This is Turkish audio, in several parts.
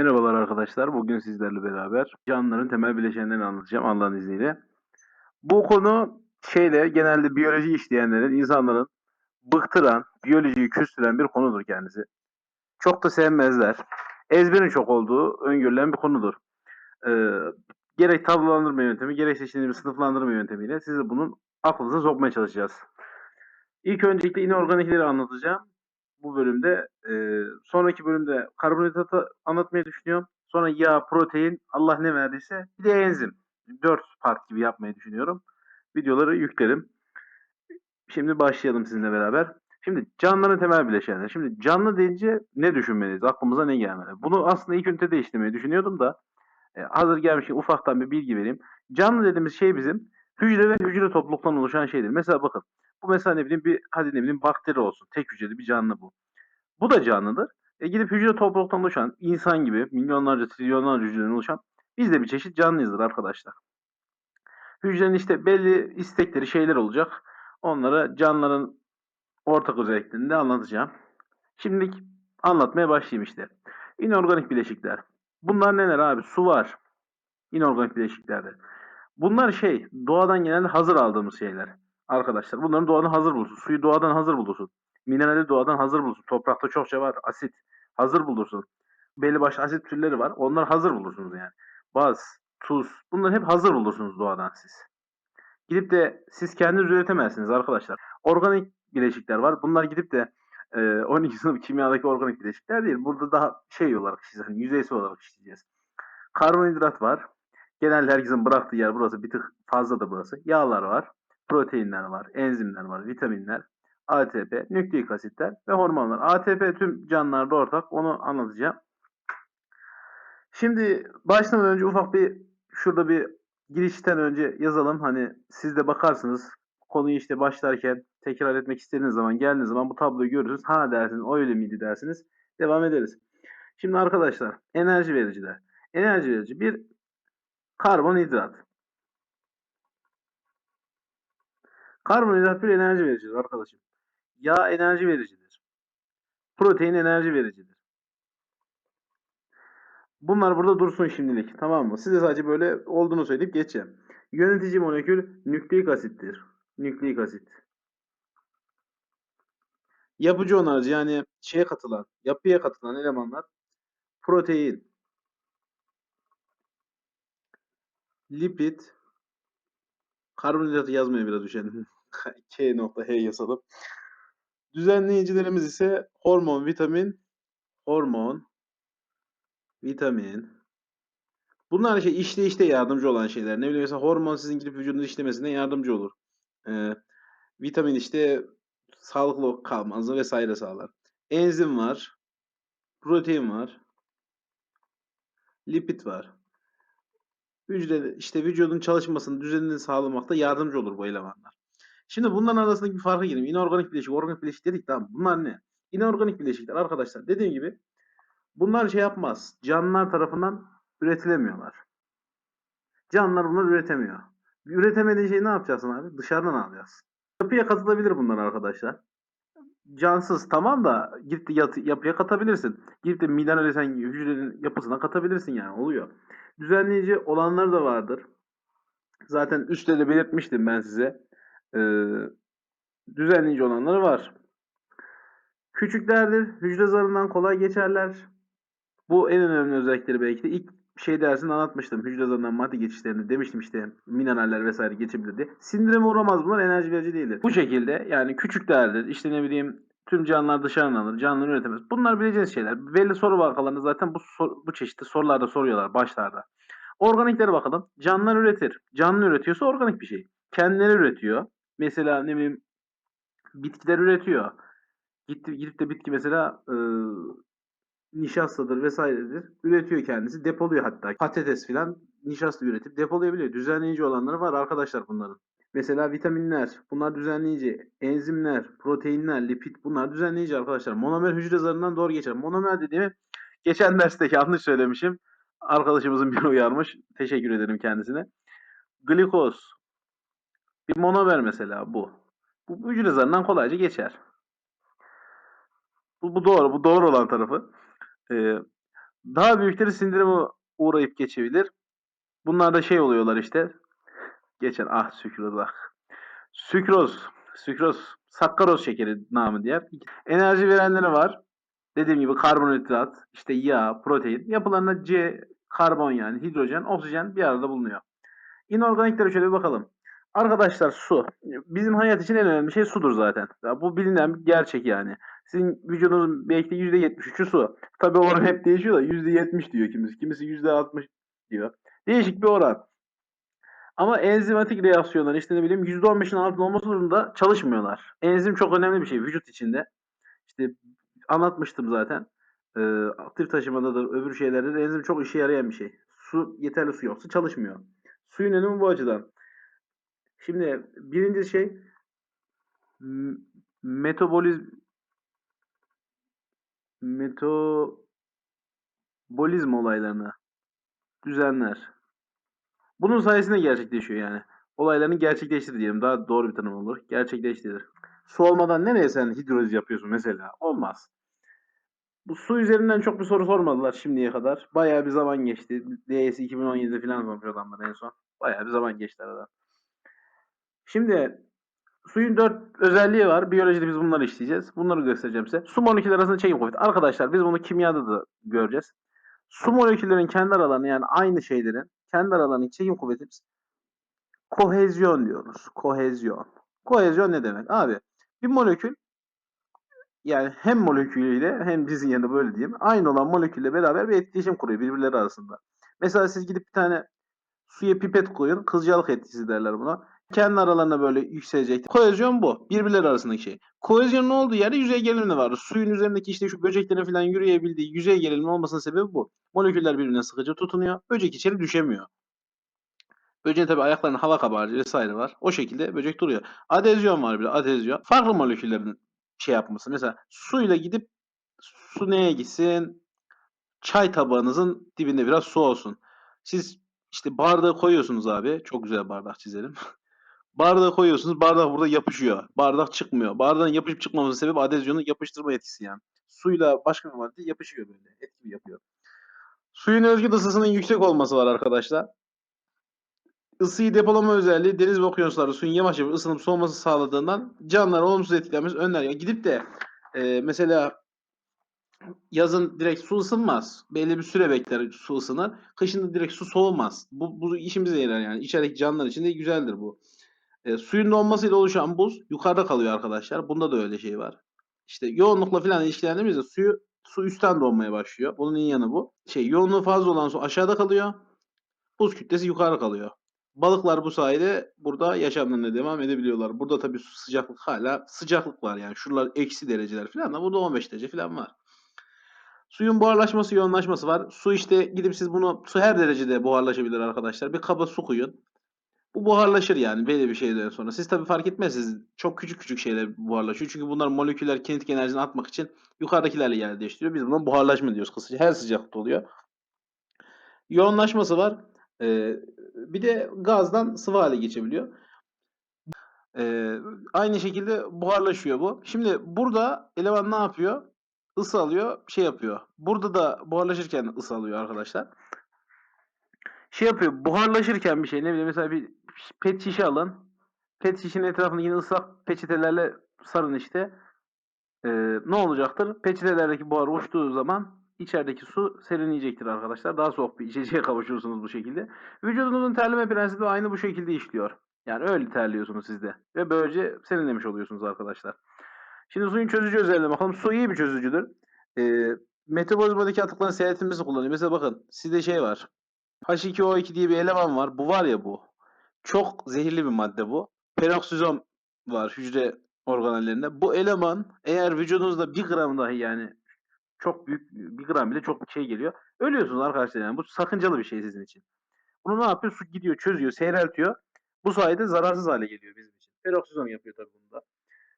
Merhabalar arkadaşlar. Bugün sizlerle beraber canlıların temel bileşenlerini anlatacağım Allah'ın izniyle. Bu konu şeyle genelde biyoloji işleyenlerin, insanların bıktıran, biyolojiyi küstüren bir konudur kendisi. Çok da sevmezler. Ezberin çok olduğu öngörülen bir konudur. Ee, gerek tablolandırma yöntemi, gerekse şimdi bir sınıflandırma yöntemiyle size bunun aklınıza sokmaya çalışacağız. İlk öncelikle inorganikleri anlatacağım bu bölümde. Ee, sonraki bölümde karbonhidratı anlatmayı düşünüyorum. Sonra yağ, protein, Allah ne verdiyse bir de enzim. Dört part gibi yapmayı düşünüyorum. Videoları yüklerim. Şimdi başlayalım sizinle beraber. Şimdi canlıların temel bileşenleri. Şimdi canlı deyince ne düşünmeliyiz? Aklımıza ne gelmeli? Bunu aslında ilk ünitede işlemeyi düşünüyordum da e, hazır gelmişken ufaktan bir bilgi vereyim. Canlı dediğimiz şey bizim hücre ve hücre topluluktan oluşan şeydir. Mesela bakın bu mesela ne bileyim bir hadi ne bileyim bakteri olsun. Tek hücreli bir canlı bu. Bu da canlıdır. E gidip hücre topluluktan oluşan insan gibi milyonlarca trilyonlarca hücreden oluşan biz de bir çeşit canlıyızdır arkadaşlar. Hücrenin işte belli istekleri şeyler olacak. Onları canlıların ortak özelliklerini de anlatacağım. Şimdi anlatmaya başlayayım işte. İnorganik bileşikler. Bunlar neler abi? Su var. İnorganik bileşiklerde. Bunlar şey doğadan genelde hazır aldığımız şeyler. Arkadaşlar bunların doğadan hazır bulursun. Suyu doğadan hazır bulursun. Minerali doğadan hazır bulursun. Toprakta çokça var. Asit hazır bulursun. Belli başlı asit türleri var. Onlar hazır bulursunuz yani. Baz, tuz bunları hep hazır bulursunuz doğadan siz. Gidip de siz kendiniz üretemezsiniz arkadaşlar. Organik bileşikler var. Bunlar gidip de e, 12 sınıf kimyadaki organik bileşikler değil. Burada daha şey olarak işleyeceğiz. Hani yüzeysel olarak işleyeceğiz. Karbonhidrat var. Genelde herkesin bıraktığı yer burası. Bir tık fazla da burası. Yağlar var. Proteinler var. Enzimler var. Vitaminler. ATP, nükleik asitler ve hormonlar. ATP tüm canlılarda ortak. Onu anlatacağım. Şimdi başlamadan önce ufak bir şurada bir girişten önce yazalım. Hani siz de bakarsınız. Konuyu işte başlarken tekrar etmek istediğiniz zaman geldiğiniz zaman bu tabloyu görürsünüz. Ha dersiniz o öyle miydi dersiniz. Devam ederiz. Şimdi arkadaşlar enerji vericiler. Enerji verici bir karbonhidrat. Karbonhidrat bir enerji vericidir arkadaşım. Yağ enerji vericidir. Protein enerji vericidir. Bunlar burada dursun şimdilik. Tamam mı? Size sadece böyle olduğunu söyleyip geçeceğim. Yönetici molekül nükleik asittir. Nükleik asit. Yapıcı onarıcı yani şeye katılan, yapıya katılan elemanlar protein, lipid, karbonhidratı yazmaya biraz üşendim. K nokta H yazalım. Düzenleyicilerimiz ise hormon, vitamin, hormon, vitamin. Bunlar şey işleyişte yardımcı olan şeyler. Ne bileyim mesela hormon sizin gidip vücudunuz işlemesine yardımcı olur. Ee, vitamin işte sağlıklı kalmanızı vesaire sağlar. Enzim var. Protein var. Lipid var. Hücre işte vücudun çalışmasını, düzenini sağlamakta yardımcı olur bu elemanlar. Şimdi bunların arasındaki bir farka gireyim. İnorganik bileşik, organik bileşik dedik tamam. Bunlar ne? İnorganik bileşikler arkadaşlar dediğim gibi bunlar şey yapmaz. Canlılar tarafından üretilemiyorlar. Canlılar bunları üretemiyor. Üretemediğin şeyi ne yapacaksın abi? Dışarıdan alacaksın. Yapıya katılabilir bunlar arkadaşlar. Cansız tamam da gidip de yatı, yapıya katabilirsin. Gidip de minerali sen hücrenin yapısına katabilirsin yani oluyor. Düzenleyici olanları da vardır. Zaten üstte de belirtmiştim ben size. Ee, düzenleyici olanları var. Küçüklerdir. Hücre zarından kolay geçerler. Bu en önemli özellikleri belki de. İlk şey dersini anlatmıştım. Hücre zarından madde geçişlerini demiştim işte mineraller vesaire geçebilir diye. Sindirime uğramaz bunlar enerji verici değildir. Bu şekilde yani küçüklerdir. İşte ne bileyim tüm canlılar dışarıdan alır. Canlılar üretemez. Bunlar bileceğiniz şeyler. Belli soru bankalarında zaten bu sor, bu çeşitli sorularda soruyorlar başlarda. Organiklere bakalım. Canlılar üretir. Canlı üretiyorsa organik bir şey. Kendileri üretiyor. Mesela ne bileyim bitkiler üretiyor. Gitti, gidip de bitki mesela e, nişastadır vesairedir. Üretiyor kendisi. Depoluyor hatta. Patates filan nişasta üretip depolayabiliyor. Düzenleyici olanları var arkadaşlar bunların. Mesela vitaminler, bunlar düzenleyici. Enzimler, proteinler, lipid bunlar düzenleyici arkadaşlar. Monomer hücre zarından doğru geçer. Monomer dediğimi geçen derste yanlış söylemişim. Arkadaşımızın bir uyarmış. Teşekkür ederim kendisine. Glikoz. Bir monomer mesela bu. Bu hücre zarından kolayca geçer. Bu, bu doğru. Bu doğru olan tarafı. Ee, Daha büyükleri sindirime uğrayıp geçebilir. Bunlar da şey oluyorlar işte. Geçen ah sükroz ah. Sükroz, sükroz, sakkaroz şekeri namı diğer. Enerji verenleri var. Dediğim gibi karbonhidrat, işte yağ, protein. Yapılarında C, karbon yani hidrojen, oksijen bir arada bulunuyor. İnorganiklere şöyle bir bakalım. Arkadaşlar su. Bizim hayat için en önemli şey sudur zaten. Ya bu bilinen bir gerçek yani. Sizin vücudunuzun belki de %73'ü su. Tabii oran hep değişiyor da %70 diyor kimisi. Kimisi %60 diyor. Değişik bir oran. Ama enzimatik reaksiyonlar işte ne bileyim %15'in altında olması durumunda çalışmıyorlar. Enzim çok önemli bir şey vücut içinde. İşte anlatmıştım zaten. Ee, aktif taşımadadır, öbür şeylerde de enzim çok işe yarayan bir şey. Su, yeterli su yoksa çalışmıyor. Suyun önemi bu açıdan. Şimdi birinci şey metabolizm metabolizm olaylarını düzenler. Bunun sayesinde gerçekleşiyor yani. Olaylarını gerçekleştir diyelim. Daha doğru bir tanım olur. Gerçekleştirir. Su olmadan nereye sen hidroliz yapıyorsun mesela? Olmaz. Bu su üzerinden çok bir soru sormadılar şimdiye kadar. Bayağı bir zaman geçti. DS 2017'de falan sormuş adamlar en son. Bayağı bir zaman geçti arada. Şimdi suyun dört özelliği var. Biyolojide biz bunları işleyeceğiz. Bunları göstereceğim size. Su molekülleri arasında çekim kuvveti. Arkadaşlar biz bunu kimyada da göreceğiz. Su moleküllerin kendi aralarını yani aynı şeylerin kendi aralarının çekim kuvveti biz kohezyon diyoruz. Kohezyon. Kohezyon ne demek? Abi bir molekül yani hem molekülüyle hem dizin yanında böyle diyeyim aynı olan molekülle beraber bir etkileşim kuruyor birbirleri arasında. Mesela siz gidip bir tane suya pipet koyun. Kızcalık etkisi derler buna. Kendi aralarına böyle yükselecek. Kohezyon bu. Birbirleri arasındaki şey. Kohezyonun olduğu yerde yüzey gerilimi vardır. Suyun üzerindeki işte şu böceklerin falan yürüyebildiği yüzey gerilimi olmasının sebebi bu. Moleküller birbirine sıkıca tutunuyor. Böcek içeri düşemiyor. Böceğin tabi ayaklarının hava kabarcığı vesaire var. O şekilde böcek duruyor. Adezyon var bir de adezyon. Farklı moleküllerin şey yapması. Mesela suyla gidip su neye gitsin? Çay tabağınızın dibinde biraz su olsun. Siz işte bardağı koyuyorsunuz abi. Çok güzel bardak çizelim. bardağı koyuyorsunuz. Bardak burada yapışıyor. Bardak çıkmıyor. Bardağın yapışıp çıkmamasının sebebi adezyonun yapıştırma etkisi yani. Suyla başka bir madde yapışıyor böyle. Etki yapıyor. Suyun özgü ısısının yüksek olması var arkadaşlar. Isıyı depolama özelliği deniz ve okyanuslarda suyun yavaş yavaş ısınıp soğuması sağladığından canlılar olumsuz etkilenmesi önler. Ya gidip de e, mesela yazın direkt su ısınmaz. Belli bir süre bekler su ısınır. Kışın da direkt su soğumaz. Bu, bu işimize yarar yani. İçerideki canlılar için de güzeldir bu. E, suyun donmasıyla oluşan buz yukarıda kalıyor arkadaşlar. Bunda da öyle şey var. İşte yoğunlukla falan ilişkilendiğimizde suyu su üstten donmaya başlıyor. Bunun iyi yanı bu. Şey yoğunluğu fazla olan su aşağıda kalıyor. Buz kütlesi yukarı kalıyor. Balıklar bu sayede burada yaşamlarına devam edebiliyorlar. Burada tabii su sıcaklık hala sıcaklık var yani. Şuralar eksi dereceler falan da burada 15 derece falan var. Suyun buharlaşması, yoğunlaşması var. Su işte gidip siz bunu su her derecede buharlaşabilir arkadaşlar. Bir kaba su koyun. Bu buharlaşır yani belli bir şeyden sonra. Siz tabii fark etmezsiniz. Çok küçük küçük şeyler buharlaşıyor. Çünkü bunlar moleküler kinetik enerjini atmak için yukarıdakilerle yer değiştiriyor. Biz buna buharlaşma diyoruz kısaca. Her sıcaklıkta oluyor. Yoğunlaşması var. Ee, bir de gazdan sıvı hale geçebiliyor. Ee, aynı şekilde buharlaşıyor bu. Şimdi burada eleman ne yapıyor? Isı alıyor, şey yapıyor. Burada da buharlaşırken ısı alıyor arkadaşlar. Şey yapıyor, buharlaşırken bir şey ne bileyim mesela bir pet şişe alın. Pet şişenin etrafını yine ıslak peçetelerle sarın işte. Ee, ne olacaktır? Peçetelerdeki buhar uçtuğu zaman içerideki su serinleyecektir arkadaşlar. Daha soğuk bir içeceğe kavuşursunuz bu şekilde. Vücudunuzun terleme prensibi aynı bu şekilde işliyor. Yani öyle terliyorsunuz siz de. Ve böylece serinlemiş oluyorsunuz arkadaşlar. Şimdi suyun çözücü özelliğine bakalım. Su iyi bir çözücüdür. Ee, metabolizmadaki atıkların seyretilmesi kullanılıyor. Mesela bakın sizde şey var. H2O2 diye bir eleman var. Bu var ya bu. Çok zehirli bir madde bu. Peroksizom var hücre organellerinde. Bu eleman eğer vücudunuzda bir gram dahi yani çok büyük bir gram bile çok şey geliyor. Ölüyorsunuz arkadaşlar yani. Bu sakıncalı bir şey sizin için. Bunu ne yapıyor? Su gidiyor, çözüyor, seyreltiyor. Bu sayede zararsız hale geliyor bizim için. Peroksizom yapıyor tabii bunda.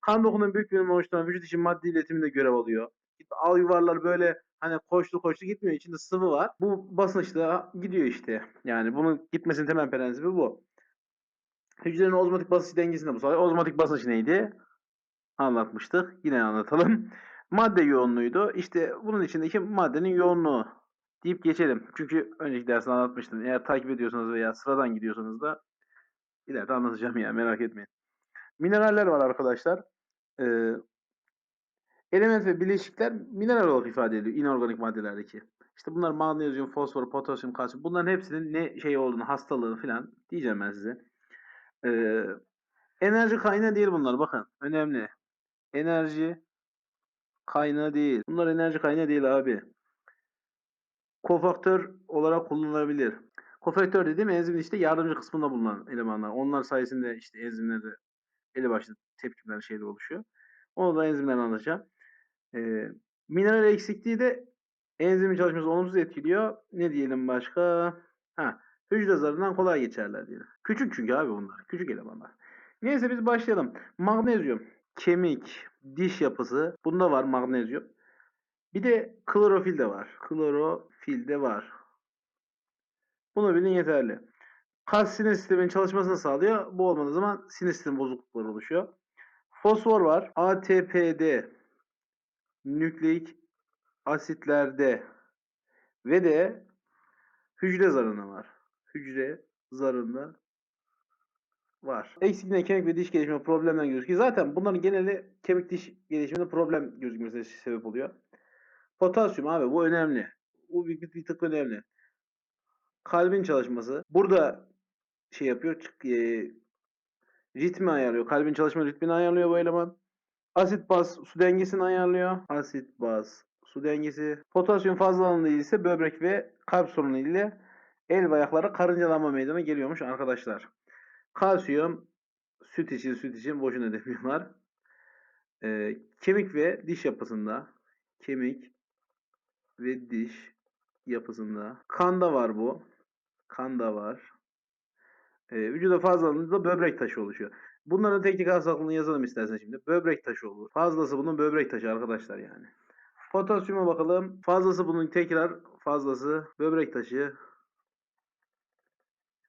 Kan dokunun büyük bölümünü oluşturan vücut için madde iletiminde görev alıyor. Al yuvarlar böyle hani koştu koştu gitmiyor. İçinde sıvı var. Bu basınçla gidiyor işte. Yani bunun gitmesinin temel prensibi bu. Hücrenin ozmotik basınç dengesinde bu sayede. Ozmotik basınç neydi? Anlatmıştık. Yine anlatalım. Madde yoğunluğuydu. İşte bunun içindeki maddenin yoğunluğu deyip geçelim. Çünkü önceki derste anlatmıştım. Eğer takip ediyorsanız veya sıradan gidiyorsanız da ileride anlatacağım ya merak etmeyin. Mineraller var arkadaşlar. Ee, element ve bileşikler mineral olarak ifade ediliyor inorganik maddelerdeki. İşte bunlar magnezyum, fosfor, potasyum, kalsiyum. Bunların hepsinin ne şey olduğunu, hastalığı falan diyeceğim ben size. Enerji kaynağı değil bunlar. Bakın önemli. Enerji kaynağı değil. Bunlar enerji kaynağı değil abi. Kofaktör olarak kullanılabilir. Kofaktör dediğim enzimin işte yardımcı kısmında bulunan elemanlar. Onlar sayesinde işte enzimlerde eli başlı tepkimeler şeyler oluşuyor. Onu da enzimden anlatacağım. Ee, mineral eksikliği de enzimin çalışmasını olumsuz etkiliyor. Ne diyelim başka? Ha, hücre zarından kolay geçerler diyelim. Küçük çünkü abi bunlar. Küçük elemanlar. Neyse biz başlayalım. Magnezyum, kemik, diş yapısı. Bunda var magnezyum. Bir de klorofil de var. Klorofil de var. Bunu bilin yeterli. Kas sinir sisteminin çalışmasını sağlıyor. Bu olmadığı zaman sinir sistemi bozuklukları oluşuyor. Fosfor var. ATP'de, nükleik asitlerde ve de hücre zarında var. Hücre zarında var. Eksikliğine kemik ve diş gelişimi problemden gözüküyor. Zaten bunların geneli kemik diş gelişiminde problem gözükmesine sebep oluyor. Potasyum abi bu önemli. Bu bir, bir, bir tık önemli. Kalbin çalışması. Burada şey yapıyor. çık- E, ritmi ayarlıyor. Kalbin çalışma ritmini ayarlıyor bu eleman. Asit baz su dengesini ayarlıyor. Asit baz su dengesi. Potasyum fazlalığında ise böbrek ve kalp sorunu ile el ve ayaklara karıncalanma meydana geliyormuş arkadaşlar. Kalsiyum süt için süt için boşuna demiyorlar. Ee, kemik ve diş yapısında kemik ve diş yapısında kanda var bu. Kanda var. Ee, vücuda fazlalığında böbrek taşı oluşuyor. Bunların teknik hastalıklarını yazalım istersen şimdi. Böbrek taşı olur. Fazlası bunun böbrek taşı arkadaşlar yani. Potasyuma bakalım. Fazlası bunun tekrar fazlası böbrek taşı.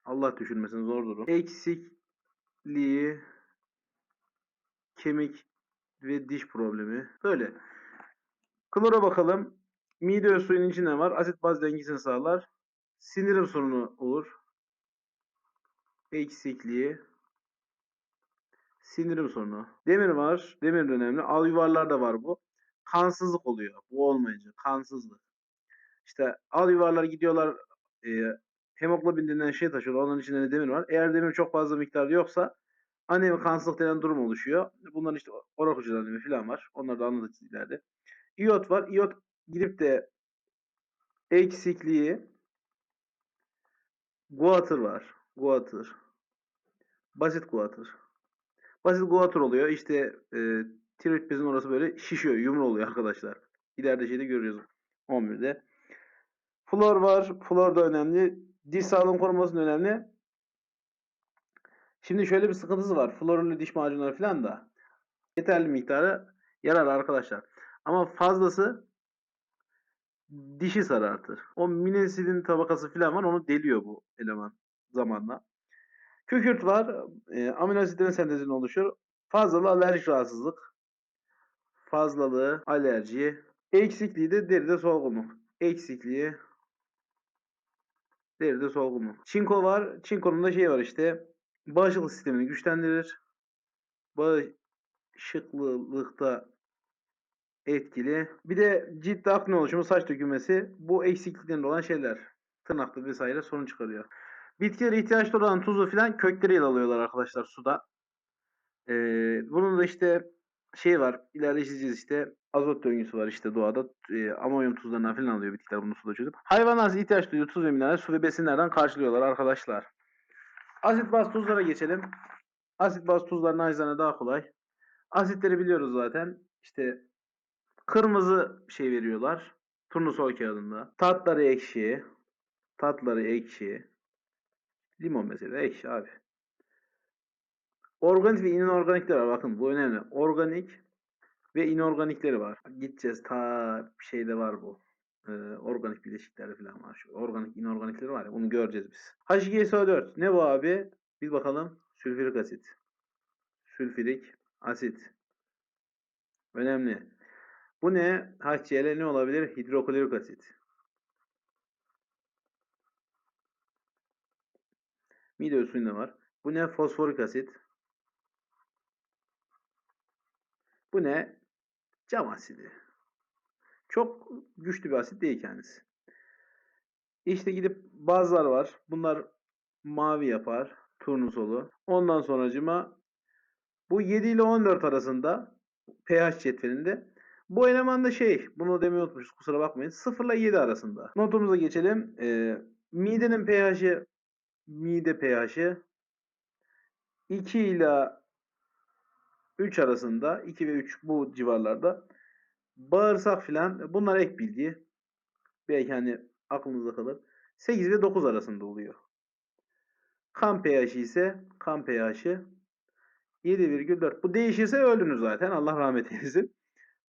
Allah düşürmesin zor durum. Eksikliği kemik ve diş problemi. Böyle. Klora bakalım. Mide ve suyun içinde var. Asit baz dengesini sağlar. Sindirim sorunu olur. Eksikliği. Sindirim sorunu. Demir var. Demir de önemli. Al yuvarlar var bu. Kansızlık oluyor. Bu olmayınca. Kansızlık. İşte al yuvarlar gidiyorlar. E, hemoglobin denilen şey taşıyorlar. Onların içinde de demir var. Eğer demir çok fazla miktarda yoksa anemi kansızlık denen durum oluşuyor. Bunların işte orak ucu anemi falan var. Onları da anlatacağız ileride. İyot var. İyot gidip de eksikliği guatr var. Guatr. Basit guatr. Basit guatr oluyor. İşte e, tiroid bezin orası böyle şişiyor. Yumru oluyor arkadaşlar. İleride şeyde görüyoruz. 11'de. Flor var. Flor da önemli. Diş sağlığın korunması önemli. Şimdi şöyle bir sıkıntısı var. Florlu diş macunları falan da yeterli miktarı yarar arkadaşlar. Ama fazlası dişi sarartır. O minesidin tabakası falan var onu deliyor bu eleman zamanla. Kükürt var. E, amino asitlerin sentezini oluşur. Fazlalığı alerjik rahatsızlık. Fazlalığı alerji. Eksikliği de deride solgunluk. Eksikliği deride solgunluk. Çinko var. Çinkonun da şey var işte. Bağışıklık sistemini güçlendirir. Bağışıklılıkta etkili. Bir de ciltte akne oluşumu, saç dökülmesi bu eksikliklerinde olan şeyler. Tırnaklı vesaire sorun çıkarıyor. Bitkilere ihtiyaçları olan tuzu filan kökleriyle alıyorlar arkadaşlar suda. Ee, bunun da işte şey var. İleride izleyeceğiz işte. Azot döngüsü var işte doğada. E, amonyum tuzlarından filan alıyor bitkiler bunu suda çözüp. Hayvanlar ihtiyaç duyduğu tuz ve mineral su ve besinlerden karşılıyorlar arkadaşlar. Asit baz tuzlara geçelim. Asit baz tuzlar nacizane daha kolay. Asitleri biliyoruz zaten. İşte kırmızı şey veriyorlar. Turnusol kağıdında. Tatları ekşi. Tatları ekşi. Limon mesela ekşi abi. Organik ve inorganikler var. Bakın bu önemli. Organik ve inorganikleri var. Gideceğiz ta şeyde var bu. Ee, organik bileşikleri falan var. Şu organik inorganikleri var ya onu göreceğiz biz. HClO4. ne bu abi? Bir bakalım. Sülfürik asit. Sülfürik asit. Önemli. Bu ne? HCl ne olabilir? Hidroklorik asit. Mide usulünde var. Bu ne? Fosforik asit. Bu ne? Cam asidi. Çok güçlü bir asit değil kendisi. İşte gidip bazılar var. Bunlar mavi yapar. Turnusolu. Ondan sonracıma bu 7 ile 14 arasında pH cetvelinde. Bu elemanda şey, bunu demeyi unutmuşuz kusura bakmayın. 0 ile 7 arasında. Notumuza geçelim. Ee, midenin pH'i mide pH'i 2 ile 3 arasında 2 ve 3 bu civarlarda. Bağırsak filan bunlar ek bilgi. Belki hani aklınızda kalır. 8 ve 9 arasında oluyor. Kan pH'i ise kan pH'i 7,4. Bu değişirse öldünüz zaten. Allah rahmet eylesin.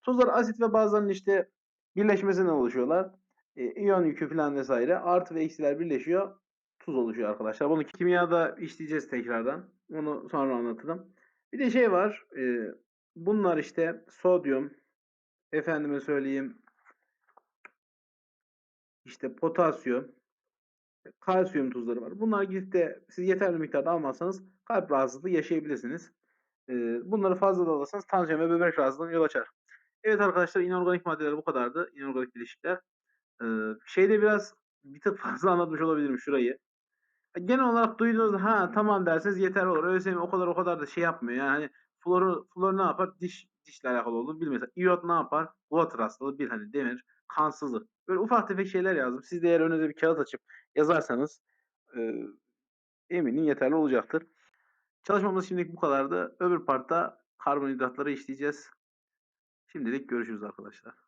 Tuzlar asit ve bazılarının işte birleşmesinden oluşuyorlar. E, iyon yükü falan vesaire. Artı ve eksiler birleşiyor. Tuz oluşuyor arkadaşlar. Bunu kimyada işleyeceğiz tekrardan. Onu sonra anlatırım. Bir de şey var. E, bunlar işte sodyum, efendime söyleyeyim işte potasyum, kalsiyum tuzları var. Bunlar gidip de siz yeterli miktarda almazsanız kalp rahatsızlığı yaşayabilirsiniz. E, bunları fazla da alırsanız tansiyon ve böbrek rahatsızlığına yol açar. Evet arkadaşlar inorganik maddeler bu kadardı. İnorganik bileşikler. Ee, şeyde biraz bir tık fazla anlatmış olabilirim şurayı. Genel olarak duyduğunuzda ha tamam derseniz yeterli olur. ÖSYM o kadar o kadar da şey yapmıyor. Yani floru, flor ne yapar? Diş dişle alakalı olduğunu bilmiyor. Mesela iot ne yapar? Water hastalığı bir hani demir, kansızlık. Böyle ufak tefek şeyler yazdım. Siz de eğer önünüze bir kağıt açıp yazarsanız e, eminim yeterli olacaktır. Çalışmamız şimdilik bu kadardı. Öbür partta karbonhidratları işleyeceğiz. Şimdilik görüşürüz arkadaşlar.